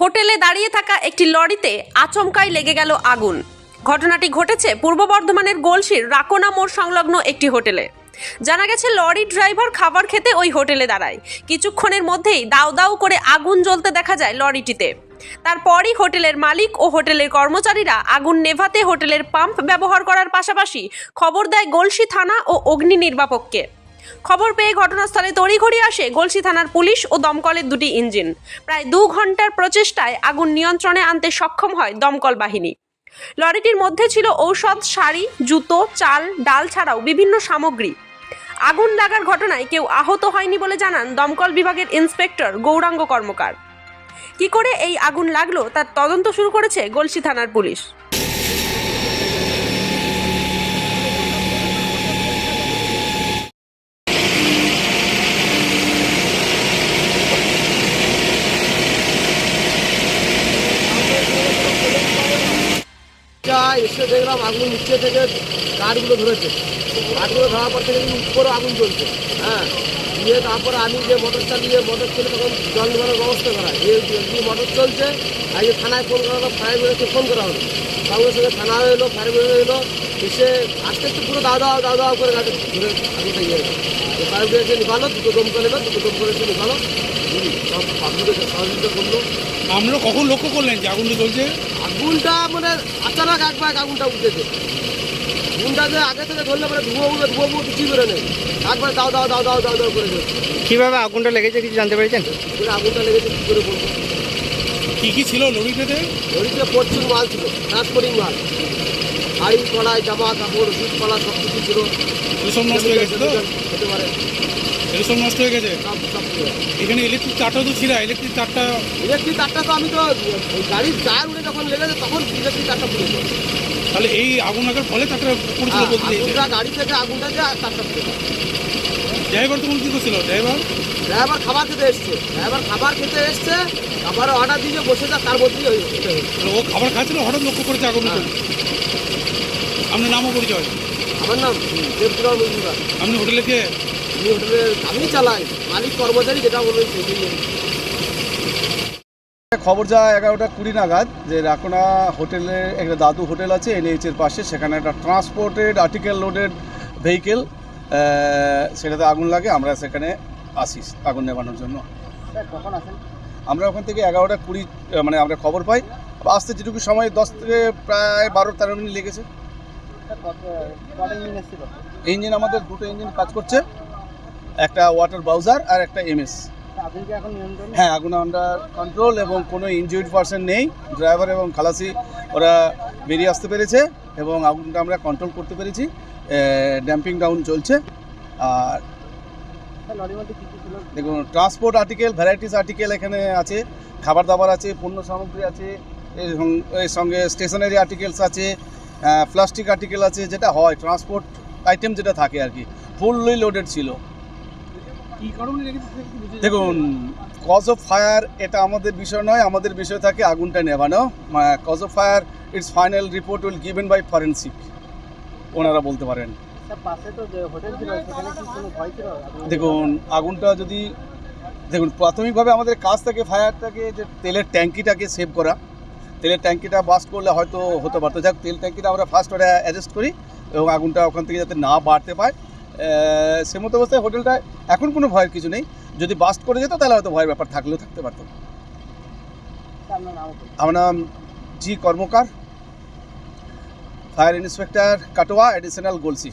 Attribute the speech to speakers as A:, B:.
A: হোটেলে দাঁড়িয়ে থাকা একটি লরিতে আচমকাই লেগে গেল আগুন। ঘটনাটি ঘটেছে পূর্ব বর্ধমানের গোলসির রাকোনা মোড় সংলগ্ন একটি হোটেলে। জানা গেছে, লরি ড্রাইভার খাবার খেতে ওই হোটেলে দাঁড়ায়। কিছুক্ষণের মধ্যেই দাউ দাউ করে আগুন জ্বলতে দেখা যায় লরিটিতে। তারপরই হোটেলের মালিক ও হোটেলের কর্মচারীরা আগুন নেভাতে হোটেলের পাম্প ব্যবহার করার পাশাপাশি খবর দেয় গলসি থানা ও অগ্নি নির্বাপককে খবর পেয়ে ঘটনাস্থলে তড়িঘড়ি আসে গলসি থানার পুলিশ ও দমকলের দুটি ইঞ্জিন। প্রায় দু ঘণ্টার প্রচেষ্টায় আগুন নিয়ন্ত্রণে আনতে সক্ষম হয় দমকল বাহিনী। লরিটির মধ্যে ছিল ঔষধ, শাড়ি, জুতো, চাল, ডাল ছাড়াও বিভিন্ন সামগ্রী। আগুন লাগার ঘটনায় কেউ আহত হয়নি বলে জানান দমকল বিভাগের ইন্সপেক্টর গৌরাঙ্গ কর্মকার। কি করে এই আগুন লাগল তার তদন্ত শুরু করেছে গলসি থানার পুলিশ
B: যা এসে দেখলাম আগুন নিচে থেকে কাঠগুলো ধরেছে। কাঠগুলো ধরার পর থেকে উপরও আগুন চলছে হ্যাঁ। দিয়ে তারপরে আমি যে মোটর চালিয়ে মোটর চলে তখন জল নেওয়ার ব্যবস্থা করা যে মোটর চলছে যে থানায় ফোন করা হলো ফায়ার ব্রিগেডকে ফোন করা হলো। সঙ্গে সঙ্গে থানা এলো ফায়ার ব্রিগেড এলো, এসে আস্তে আস্তে পুরো দাও দাও দাও দাও করে গাড়ি ঘুরে আগুনটা ইয়ে হলো ফায়ার ব্রিগেডকে নিভালো দুটো দমকল এলো, দুটো দম করে এসে নিভালো সব পাবলিকে সহযোগিতা করল।
C: আমরা কখন লক্ষ্য করলেন যে আগুনটা জ্বলছে?
B: আগুনটা মানে আচানক একবার আগুনটা উঠেছে। আগুনটা যে আগে থেকে ধরলে মানে ধুয়ো উড়ে ধুয়ো উড়ে কিছুই বেরো নেই। একবার দাও দাও দাও দাও দাও দাও করে
D: কীভাবে আগুনটা লেগেছে কিছু জানতে পেরেছেন?
B: করে আগুনটা লেগেছে কী করে বলব?
C: কি কি ছিল নদীতে?
B: নদীতে প্রচুর মাল ছিল ট্রান্সপোর্টিং মাল। শাড়ি কড়াই জামা কাপড় দুধ কলা সব কিছু ছিল
C: হয়ে
B: হতে পারে
C: এগুলো সব নষ্ট হয়ে গেছে।
B: সব সব
C: এখানে ইলেকট্রিক তারটাও তো ছিল ইলেকট্রিক তারটা
B: ইলেকট্রিক তারটা তো আমি তো গাড়ির টায়ার উড়ে যখন লেগেছে তখন ইলেকট্রিক তারটা পুড়েছে
C: তাহলে এই আগুন লাগার ফলে তারটা পড়েছিল
B: হ্যাঁ,
C: বলতে
B: গাড়ি থেকে আগুনটা যে তারটা পুড়েছে
C: ড্রাইভার তখন কি করছিল? ড্রাইভার?
B: ড্রাইভার খাবার খেতে এসছে। ড্রাইভার খাবার খেতে এসছে খাবারের অর্ডার দিয়ে বসে যা তার।
C: তাহলে ও খাবার খাচ্ছিল হঠাৎ লক্ষ্য করেছে আগুন
B: হ্যাঁ।
C: আপনার নামও পরিচয়?
B: আমার নাম মজুমদার।
C: আপনি হোটেলে কে
B: আমি চালাই মালিক কর্মচারী যেটা বলবে
E: খবর যায় এগারোটা কুড়ি নাগাদ যে রাকোনা হোটেলে একটা দাদু হোটেল আছে এনএইচের পাশে সেখানে একটা ট্রান্সপোর্টেড আর্টিকেল লোডেড ভেহিকেল সেটাতে আগুন লাগে আমরা সেখানে আসি আগুন নেভানোর জন্য।
D: কখন আসেন?
E: আমরা ওখান থেকে এগারোটা কুড়ি মানে আমরা খবর পাই। আসতে যেটুকু সময় দশ থেকে প্রায় বারো তেরো মিনিট লেগেছে। ইঞ্জিন আমাদের দুটো ইঞ্জিন কাজ করছে। একটা ওয়াটার ব্রাউজার আর একটা এমএস হ্যাঁ আগুন আন্ডার কন্ট্রোল এবং কোনো ইনজুরিড পার্সন নেই। ড্রাইভার এবং খালাসি ওরা বেরিয়ে আসতে পেরেছে এবং আগুনটা আমরা কন্ট্রোল করতে পেরেছি। ড্যাম্পিং ডাউন চলছে। আর দেখুন ট্রান্সপোর্ট আর্টিকেল ভ্যারাইটিস আর্টিকেল এখানে আছে খাবার দাবার আছে পণ্য সামগ্রী আছে এর সঙ্গে স্টেশনারি আর্টিকেলস আছে প্লাস্টিক আর্টিকেল আছে যেটা হয় ট্রান্সপোর্ট আইটেম যেটা থাকে আর কি ফুললি লোডেড ছিল
C: কি কারণে লেগেছে সেটা কি বুঝে
E: দেখুন কজ অফ ফায়ার এটা আমাদের বিষয় নয় আমাদের বিষয় থাকে আগুনটা নেভানো। Cause of fire it's final report will given by forensic ওনারা বলতে পারেন।
D: স্যার পাশে তো যে হোটেল ছিল সেখানে কি কোনো ভয় ছিল? আগুন-
E: দেখুন আগুনটা যদি দেখুন প্রাথমিকভাবে আমাদের কাজ থাকে ফায়ারটাকে যে তেলের ট্যাঙ্কিটাকে সেভ করা। তেলের ট্যাঙ্কিটা বাস্ট করলে হয়তো হতে পারতো। যাক তেল ট্যাঙ্কিটা আমরা ফার্স্ট ওটা অ্যাডজাস্ট করি এবং আগুনটা ওখান থেকে যাতে না বাড়তে পায়। সে মতো অবস্থায় হোটেলটা এখন কোনো ভয়ের কিছু নেই। যদি বাস্ট করে যেত তাহলে হয়তো ভয়ের ব্যাপার থাকলেও থাকতে পারতো। আমার নাম G Karmakar. Fire inspector Katwa additional Galsi